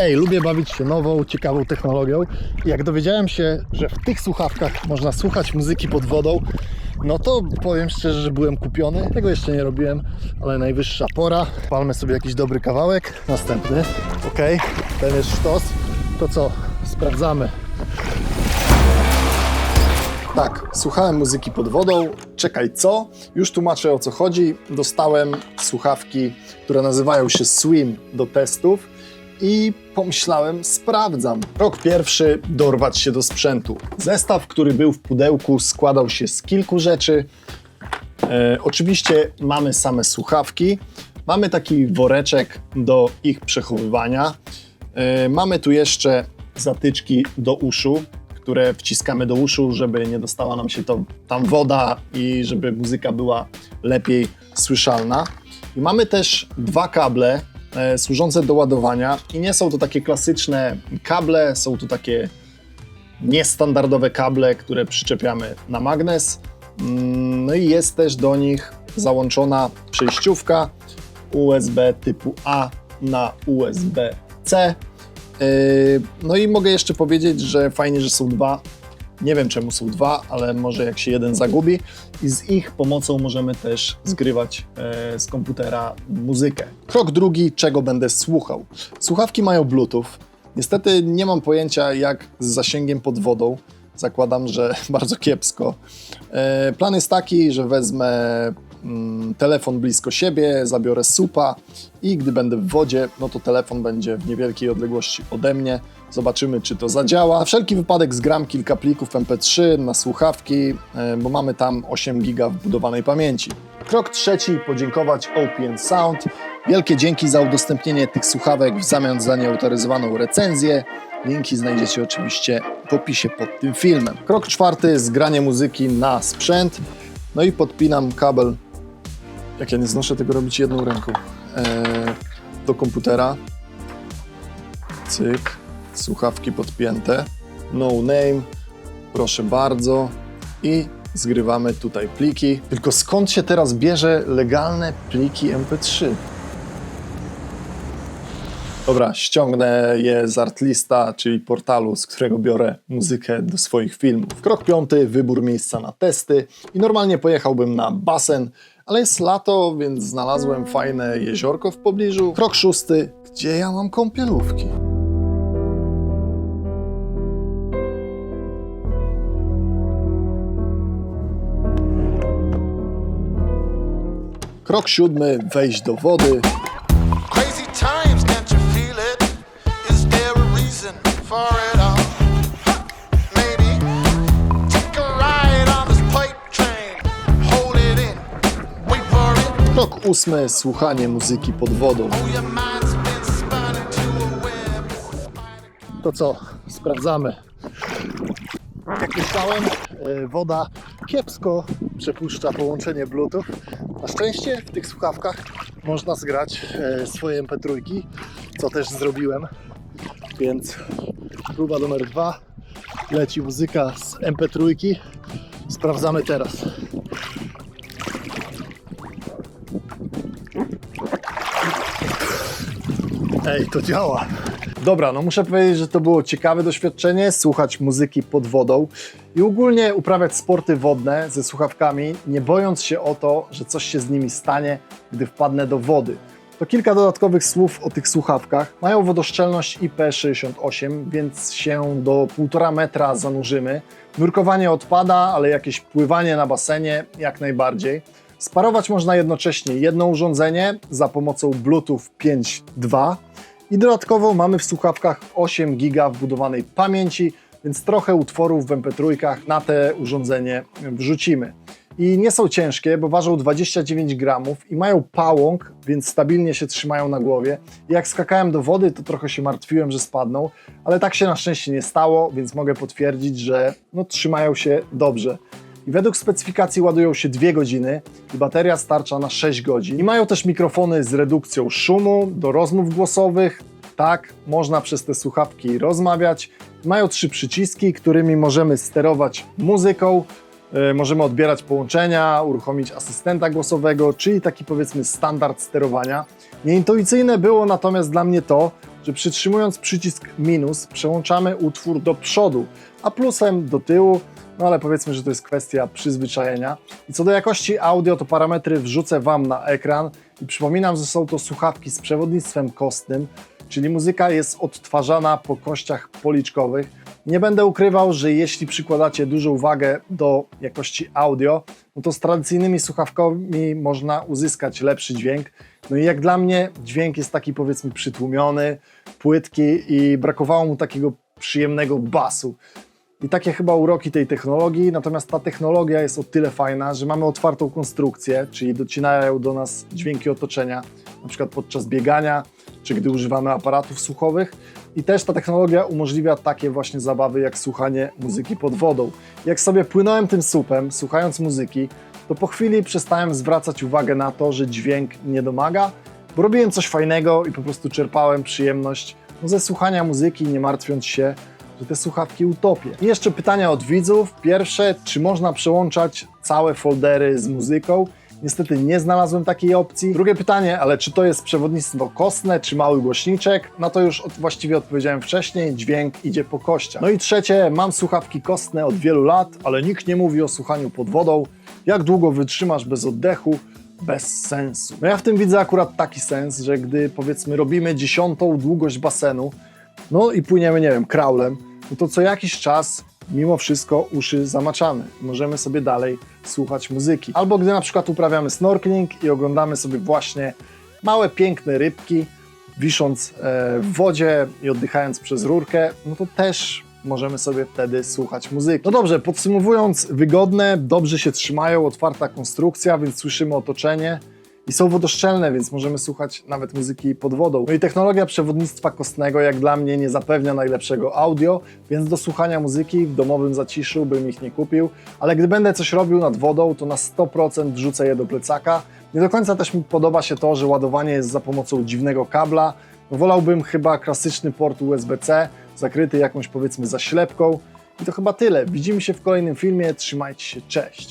Ej, lubię bawić się nową, ciekawą technologią. I jak dowiedziałem się, że w tych słuchawkach można słuchać muzyki pod wodą, no to powiem szczerze, że byłem kupiony. Tego jeszcze nie robiłem, ale najwyższa pora. Palmy sobie jakiś dobry kawałek. Następny. Ok, ten jest sztos. To co? Sprawdzamy. Tak, słuchałem muzyki pod wodą. Czekaj, co? Już tłumaczę o co chodzi. Dostałem słuchawki, które nazywają się Swim do testów i pomyślałem, sprawdzam. Rok pierwszy, dorwać się do sprzętu. Zestaw, który był w pudełku, składał się z kilku rzeczy. E, oczywiście mamy same słuchawki. Mamy taki woreczek do ich przechowywania. E, mamy tu jeszcze zatyczki do uszu, które wciskamy do uszu, żeby nie dostała nam się to, tam woda i żeby muzyka była lepiej słyszalna. I mamy też dwa kable służące do ładowania i nie są to takie klasyczne kable, są to takie niestandardowe kable, które przyczepiamy na magnes. Mm, No i jest też do nich załączona przejściówka USB typu A na USB-C. Yy, No i mogę jeszcze powiedzieć, że fajnie, że są dwa. Nie wiem czemu są dwa, ale może jak się jeden zagubi i z ich pomocą możemy też zgrywać e, z komputera muzykę. Krok drugi, czego będę słuchał. Słuchawki mają Bluetooth. Niestety nie mam pojęcia jak z zasięgiem pod wodą. Zakładam, że bardzo kiepsko. E, Plan jest taki, że wezmę telefon blisko siebie, zabiorę supa i gdy będę w wodzie, no to telefon będzie w niewielkiej odległości ode mnie. Zobaczymy, czy to zadziała. Na wszelki wypadek zgram kilka plików MP3 na słuchawki, e, bo mamy tam 8 giga wbudowanej pamięci. Krok trzeci, podziękować OPN Sound. Wielkie dzięki za udostępnienie tych słuchawek w zamian za nieautoryzowaną recenzję. Linki znajdziecie oczywiście w opisie pod tym filmem. Krok czwarty, zgranie muzyki na sprzęt. No i podpinam kabel, jak ja nie znoszę tego robić jedną ręką, e, do komputera. Cyk, słuchawki podpięte. No name, proszę bardzo. I zgrywamy tutaj pliki. Tylko skąd się teraz bierze legalne pliki MP3? Dobra, ściągnę je z Artlista, czyli portalu, z którego biorę muzykę do swoich filmów. Krok piąty, wybór miejsca na testy. I normalnie pojechałbym na basen, ale jest lato, więc znalazłem fajne jeziorko w pobliżu. Krok szósty, gdzie ja mam kąpielówki? Krok siódmy, wejść do wody. Crazy times, can't you feel it? Is there a reason for it ósmy, słuchanie muzyki pod wodą. To co? Sprawdzamy. Jak myślałem, e, woda kiepsko przepuszcza połączenie Bluetooth. Na szczęście w tych słuchawkach można zgrać e, swoje MP3, co też zrobiłem. Więc próba numer dwa. Leci muzyka z MP3. Sprawdzamy teraz. Ej, to działa. Dobra, no muszę powiedzieć, że to było ciekawe doświadczenie, słuchać muzyki pod wodą i ogólnie uprawiać sporty wodne ze słuchawkami, nie bojąc się o to, że coś się z nimi stanie, gdy wpadnę do wody. To kilka dodatkowych słów o tych słuchawkach. Mają wodoszczelność IP68, więc się do 1,5 metra zanurzymy. Nurkowanie odpada, ale jakieś pływanie na basenie jak najbardziej. Sparować można jednocześnie jedno urządzenie za pomocą Bluetooth 5.2 i dodatkowo mamy w słuchawkach 8 GB wbudowanej pamięci, więc trochę utworów w MP3 na te urządzenie wrzucimy. I nie są ciężkie, bo ważą 29 gramów i mają pałąk, więc stabilnie się trzymają na głowie. Jak skakałem do wody, to trochę się martwiłem, że spadną, ale tak się na szczęście nie stało, więc mogę potwierdzić, że no, trzymają się dobrze. I według specyfikacji ładują się 2 godziny i bateria starcza na 6 godzin. I mają też mikrofony z redukcją szumu do rozmów głosowych. Tak, można przez te słuchawki rozmawiać. Mają trzy przyciski, którymi możemy sterować muzyką. E, Możemy odbierać połączenia, uruchomić asystenta głosowego, czyli taki powiedzmy standard sterowania. Nieintuicyjne było natomiast dla mnie to, że przytrzymując przycisk minus przełączamy utwór do przodu, a plusem do tyłu, no ale powiedzmy, że to jest kwestia przyzwyczajenia. I co do jakości audio, to parametry wrzucę Wam na ekran i przypominam, że są to słuchawki z przewodnictwem kostnym, czyli muzyka jest odtwarzana po kościach policzkowych. Nie będę ukrywał, że jeśli przykładacie dużą uwagę do jakości audio, no to z tradycyjnymi słuchawkami można uzyskać lepszy dźwięk. No i jak dla mnie dźwięk jest taki powiedzmy przytłumiony, płytki i brakowało mu takiego przyjemnego basu. I takie chyba uroki tej technologii, natomiast ta technologia jest o tyle fajna, że mamy otwartą konstrukcję, czyli docinają do nas dźwięki otoczenia, na przykład podczas biegania, czy gdy używamy aparatów słuchowych. I też ta technologia umożliwia takie właśnie zabawy jak słuchanie muzyki pod wodą. Jak sobie płynąłem tym supem, słuchając muzyki, to po chwili przestałem zwracać uwagę na to, że dźwięk nie domaga, bo robiłem coś fajnego i po prostu czerpałem przyjemność no, ze słuchania muzyki, nie martwiąc się, że te słuchawki utopię. I jeszcze pytania od widzów. Pierwsze, czy można przełączać całe foldery z muzyką? Niestety nie znalazłem takiej opcji. Drugie pytanie, ale czy to jest przewodnictwo kostne, czy mały głośniczek? Na to już od, właściwie odpowiedziałem wcześniej, dźwięk idzie po kościach. No i trzecie, mam słuchawki kostne od wielu lat, ale nikt nie mówi o słuchaniu pod wodą. Jak długo wytrzymasz bez oddechu? Bez sensu. No ja w tym widzę akurat taki sens, że gdy powiedzmy robimy dziesiątą długość basenu, no i płyniemy, nie wiem, kraulem, no to co jakiś czas mimo wszystko uszy zamaczamy. Możemy sobie dalej słuchać muzyki. Albo gdy na przykład uprawiamy snorkeling i oglądamy sobie właśnie małe, piękne rybki, wisząc e, w wodzie i oddychając przez rurkę, no to też możemy sobie wtedy słuchać muzyki. No dobrze, podsumowując, wygodne, dobrze się trzymają, otwarta konstrukcja, więc słyszymy otoczenie i są wodoszczelne, więc możemy słuchać nawet muzyki pod wodą. No i technologia przewodnictwa kostnego jak dla mnie nie zapewnia najlepszego audio, więc do słuchania muzyki w domowym zaciszu bym ich nie kupił, ale gdy będę coś robił nad wodą, to na 100% wrzucę je do plecaka. Nie do końca też mi podoba się to, że ładowanie jest za pomocą dziwnego kabla. Wolałbym chyba klasyczny port USB-C, zakryty jakąś powiedzmy zaślepką. I to chyba tyle. Widzimy się w kolejnym filmie. Trzymajcie się, cześć!